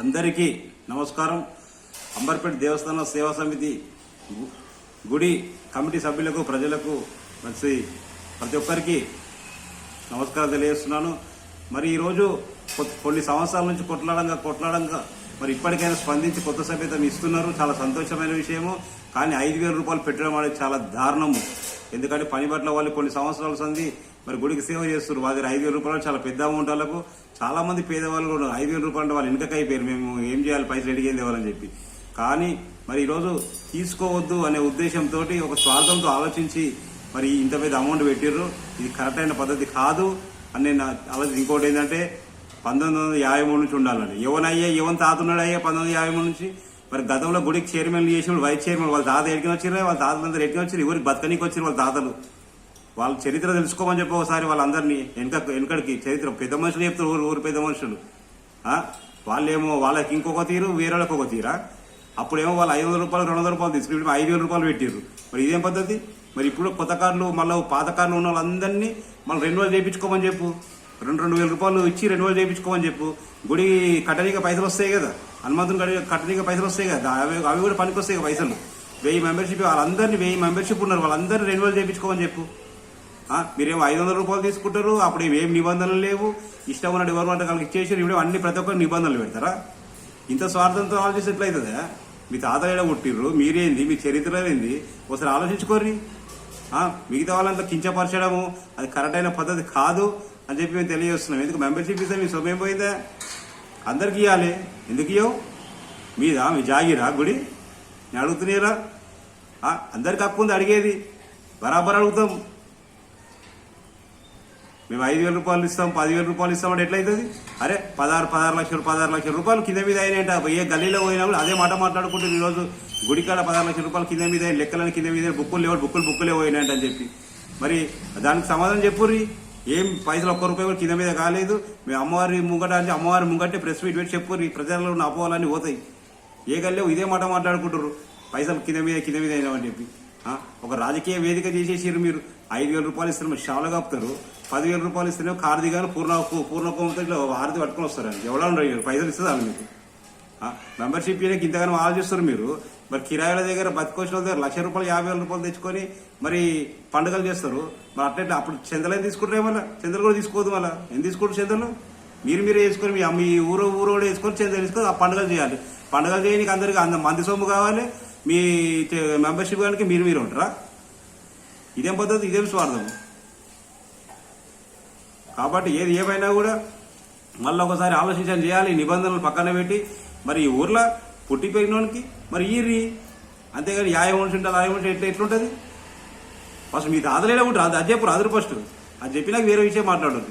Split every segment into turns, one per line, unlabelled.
అందరికీ నమస్కారం. అంబర్పేట దేవస్థాన సేవా సమితి గు- గుడి కమిటీ సభ్యులకు ప్రజలకు మంచి ప్రతి ఒక్కరికి నమస్కారం తెలియజేస్తున్నాను. మరి ఈరోజు కొ- కొన్ని సంవత్సరాల నుంచి కొట్లాడంగా కొట్లాడంగా మరి ఇప్పటికైనా స్పందించి కొత్త సభ్యతను ఇస్తున్నారు. చాలా సంతోషమైన విషయము. కానీ ఐదు వేల రూపాయలు పెట్టడం అనేది చాలా దారుణము. ఎందుకంటే పని పట్ల వాళ్ళు కొన్ని సంవత్సరాల సంది మరి గుడికి సేవ చేస్తున్నారు. వాళ్ళ దగ్గర ఐదు వేల రూపాయలు చాలా పెద్ద అమౌంట్ వాళ్ళకు. చాలా మంది పేదవాళ్ళు కూడా ఉన్నారు. ఐదు వేల రూపాయలు వాళ్ళు వెనుకకి అయిపోయారు. మేము ఏం చేయాలి? పైసలు ఎడిగేది చేయాలని చెప్పి. కానీ మరి ఈరోజు తీసుకోవద్దు అనే ఉద్దేశంతో ఒక స్వార్థంతో ఆలోచించి మరి ఇంత పెద్ద అమౌంట్ పెట్టిర్రు. ఇది కరెక్ట్ అయిన పద్ధతి కాదు. అని నేను ఆలోచించి ఇంకోటి ఏంటంటే పంతొమ్మిది వందల యాభై మూడు నుంచి ఉండాలని ఎవనయ్యా ఎవన్ తాతున్నాడు అయ్యా పంతొమ్మిది వందల యాభై మూడు నుంచి. మరి గతంలో గుడికి చైర్మన్ చేసిన వైస్ చైర్మన్ వాళ్ళ తాత ఎడికి వచ్చిర్రు? వాళ్ళ తాతలందరూ ఎడికి వచ్చారు ఎవరికి బతకనీకి వచ్చారు వాళ్ళ తాతలు? వాళ్ళ చరిత్ర తెలుసుకోమని చెప్పి ఒకసారి వాళ్ళందరినీ వెనక వెనకడికి చరిత్ర పెద్ద మనుషులు చెప్తారు ఊరు ఊరు పెద్ద మనుషులు. వాళ్ళేమో వాళ్ళకి ఇంకొక తీరు వేరే వాళ్ళకి ఒక తీరా? అప్పుడేమో వాళ్ళు ఐదు వందల రూపాయలు రెండు వందల రూపాయలు తీసుకుని ఐదు వేల రూపాయలు పెట్టారు మరి ఇదేం పద్ధతి? మరి ఇప్పుడు కొత్త కార్లు మళ్ళీ పాత కార్లు ఉన్న వాళ్ళందరినీ మళ్ళీ రెండు వేలు చేయించుకోమని చెప్పు. రెండు రెండు వేల రూపాయలు ఇచ్చి రెండు వేలు చేయించుకోమని చెప్పు. గుడి కట్టనీగా పైసలు వస్తాయి కదా. హనుమంతుని గడి కట్టనీగా పైసలు వస్తాయి కదా. అవి అవి కూడా పనికి వస్తాయి పైసలు. వెయ్యి మెంబర్షిప్ వాళ్ళందరినీ వెయ్యి మెంబర్షిప్ ఉన్నారు. వాళ్ళందరినీ రెండు వేలు చేయించుకోమని చెప్పు. మీరేమో ఐదు వందల రూపాయలు తీసుకుంటారు అప్పుడు ఏం నిబంధనలు లేవు. ఇష్టం ఉన్న ఎవరు వాళ్ళకి ఇచ్చేసారు ఇప్పుడు అన్ని ప్రతి ఒక్కరు నిబంధనలు పెడతారా? ఇంత స్వార్థంతో ఆలోచిస్తే ఎట్లయితుందా మీ తాత ఏడ పుట్టిర్రు? మీరేంది? మీ చరిత్ర ఏంది? ఒకసారి ఆలోచించుకోర్రి. మిగతా వాళ్ళంతా కించపరచడము అది కరెక్ట్ అయిన పద్ధతి కాదు అని చెప్పి మేము తెలియజేస్తున్నాం. ఎందుకు? మెంబర్షిప్ ఇస్తే మీ సొమ్మేం పోయిందా? అందరికి ఇవ్వాలి ఎందుకు ఇవ్వవు మీదా? మీ జాగిరా గుడి? నేను అడుగుతున్నారా? అందరికి హక్కు ఉంది అడిగేది. బరాబర్ అడుగుతాం. మేము ఐదు వేల రూపాయలు ఇస్తాం పదివేల రూపాయలు ఇస్తామంటే ఎట్లయితుంది? అరే పదహారు పదహారు లక్షలు పదహారు లక్షల రూపాయలు కింద మీద అయినాయంట ఏ గల్లీలో పోయినప్పుడు అదే మాట మాట్లాడుకుంటుంది ఈరోజు గుడికాడ పదహారు లక్షల రూపాయలు కింద మీద అయిన లెక్కలని కింద మీద బుక్కులు లేవు బుక్కులు బుక్కులే పోయినాయంట అని చెప్పి. మరి దానికి సమాధానం చెప్పుర్రి. ఏం పైసలు ఒక్క రూపాయి కూడా కింద మీద కాలేదు. మేము అమ్మవారి ముంగట అంటే అమ్మవారి ముంగట్టే ప్రెస్ మీట్ పెట్టి చెప్పుర్రి. ప్రజల్లో ఉన్న అపోవాలన్నీ పోతాయి. ఏ గల్లే ఇదే మాట మాట్లాడుకుంటారు పైసలు కింద మీద కింద మీద అయినామని చెప్పి. ఒక రాజకీయ వేదిక చేసేసారు మీరు. ఐదు వేల రూపాయలు ఇస్తారు మీరు షాలు కాపుతారు పదివేల రూపాయలు ఇస్తేనే కారు దిగాను పూర్ణ పూర్ణ కోమతో ఇట్లా హారతి పట్టుకొని వస్తారండి. ఎవరో ఉండరు పైసలు ఇస్తుంది మీకు? మెంబర్షిప్ చేయడానికి ఇంతగానో ఆలోచిస్తారు మీరు. మరి కిరాయిల దగ్గర బతికొచ్చిన వాళ్ళ దగ్గర లక్ష రూపాయలు యాభై వేల రూపాయలు తెచ్చుకొని మరి పండుగలు చేస్తారు. మరి అట్లా అప్పుడు చందలు ఏం తీసుకుంటారే మళ్ళీ? చందలు కూడా తీసుకోవద్దు మళ్ళీ? ఏం తీసుకుంటారు చందలు? మీరు మీరే వేసుకొని మీ మీ ఊరు ఊరు కూడా వేసుకొని చందలు వేసుకొని ఆ పండుగలు చేయాలి. పండుగలు చేయడానికి అందరికి అంత మంది సొమ్ము కావాలి. మీ మెంబర్షిప్ కానీ మీరు మీరు ఉంటారా? ఇదేం పద్ధతి? ఇదేం స్వార్థం? కాబట్టి ఏది ఏమైనా కూడా మళ్ళీ ఒకసారి ఆలోచించని చేయాలి నిబంధనలు పక్కన పెట్టి. మరి ఈ ఊర్లో పుట్టి పెరిగినోనికి మరి ఈరి అంతేగాని యాయ మనిషి ఉంటుంది ఆయ మనిషి ఎట్లా ఎట్లుంటుంది? ఫస్ట్ మీ తాతలేడే ఉంటారు అది అది చెప్పరు అదరు ఫస్ట్. అది చెప్పినాక వేరే విషయం మాట్లాడదు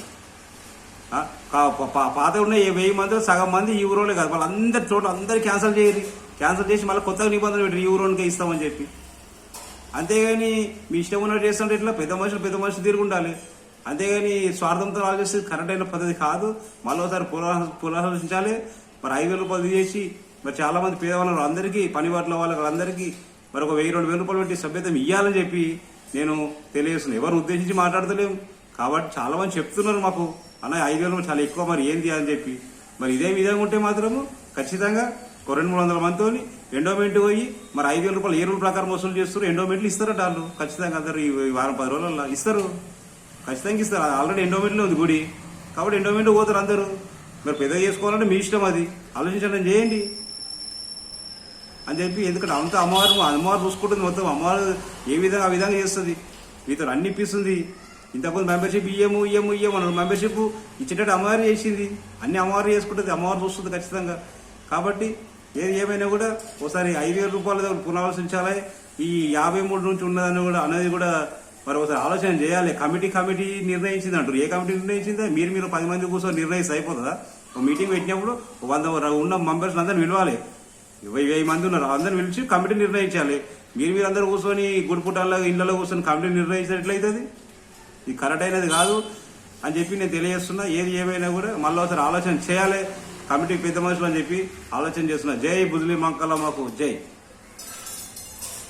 పా- పాత ఉన్న వెయ్యి మంది సగం మంది ఈ ఊరోలే కాదు. వాళ్ళందరి చోట్ల అందరు క్యాన్సిల్ చేయరు. క్యాన్సిల్ చేసి మళ్ళీ కొత్తగా నిబంధనలు పెట్టి ఈ ఊరోనికే ఇస్తామని చెప్పి. అంతేగాని మీ ఇష్టం ఉన్నట్టు చేస్తుంటే ఇట్లా పెద్ద మనుషులు పెద్ద మనుషులు తిరుగుండాలి. అంతేగాని స్వార్థంతో ఆలోచిస్తే కరెక్ట్ అయిన పద్ధతి కాదు. మళ్ళీ ఒకసారి పునరాలోచించాలి మరి ఐదు వేల రూపాయలు చేసి మరి చాలా మంది పేదవాళ్ళు అందరికీ పని పట్ల వాళ్ళందరికీ మరి ఒక వెయ్యి రెండు వేల రూపాయలు పెట్టి సభ్యత ఇవ్వాలని చెప్పి నేను తెలియజేస్తున్నాను ఎవరు ఉద్దేశించి మాట్లాడతలేము కాబట్టి చాలా మంది చెప్తున్నారు మాకు అన్న ఐదు వేలు చాలా ఎక్కువ మరి ఏంది? అని చెప్పి. మరి ఇదే విధంగా ఉంటే మాత్రము ఖచ్చితంగా ఒక రెండు మూడు వందల మందితో ఎండోమెంట్ పోయి మరి ఐదు వేల రూపాయలు ఏ రూల్ ప్రకారం వసూలు చేస్తారు ఎండోమెంట్లు ఇస్తారట వాళ్ళు. ఖచ్చితంగా అందరు ఈ ఈ వారం పది రోజులలో ఇస్తారు. ఖచ్చితంగా ఇస్తారు. ఆల్రెడీ ఎండోమెంట్లో ఉంది గుడి. కాబట్టి ఎండోమెంట్ పోతారు అందరూ. మరి పెద్ద చేసుకోవాలంటే మీ ఇష్టం అది. ఆలోచించడం చేయండి. అని చెప్పి ఎందుకంటే అంత అమ్మవారు అమ్మవారు చూసుకుంటుంది మొత్తం. అమ్మవారు ఏ విధంగా ఆ విధంగా చేస్తుంది. మీతో అన్ని ఇప్పిస్తుంది ఇంతకుముందు మెంబర్షిప్ ఇయ్యము ఇయ్యము ఇయ్యము అన్నారు. మెంబర్షిప్ ఇచ్చేటట్టు అమ్మవారు చేసింది. అన్ని అమ్మవారు చేసుకుంటుంది. అమ్మవారు చూస్తుంది ఖచ్చితంగా. కాబట్టి ఏది ఏమైనా కూడా ఒకసారి ఐదు వేల రూపాయల దగ్గర పునరాలోచించాలి. ఈ యాభై మూడు నుంచి ఉన్నదని కూడా అనేది కూడా మరి ఒకసారి ఆలోచన చేయాలి. కమిటీ కమిటీ నిర్ణయించింది అంటారు. ఏ కమిటీ నిర్ణయించిందా? మీరు మీరు పది మంది కూర్చొని నిర్ణయిస్తే అయిపోతుందా ఒక మీటింగ్ పెట్టినప్పుడు వంద ఉన్న మెంబర్స్ అందరిని పిలవాలి. ఇరవై వెయ్యి మంది ఉన్నారు. అందరిని పిలిచి కమిటీ నిర్ణయించాలి. మీరు మీరు అందరు కూర్చొని గుడిపుటాల్లో ఇళ్ళలో కూర్చొని కమిటీ నిర్ణయించినట్లయితుంది ఇది కరెక్ట్ అయినది కాదు అని చెప్పి నేను తెలియజేస్తున్నా. ఏది ఏమైనా కూడా మళ్ళీ ఒకసారి ఆలోచన చేయాలి. కమిటీ పెద్ద మనుషులు అని చెప్పి ఆలోచన చేస్తున్నా. జై బుజ్లీ మాకు. జై.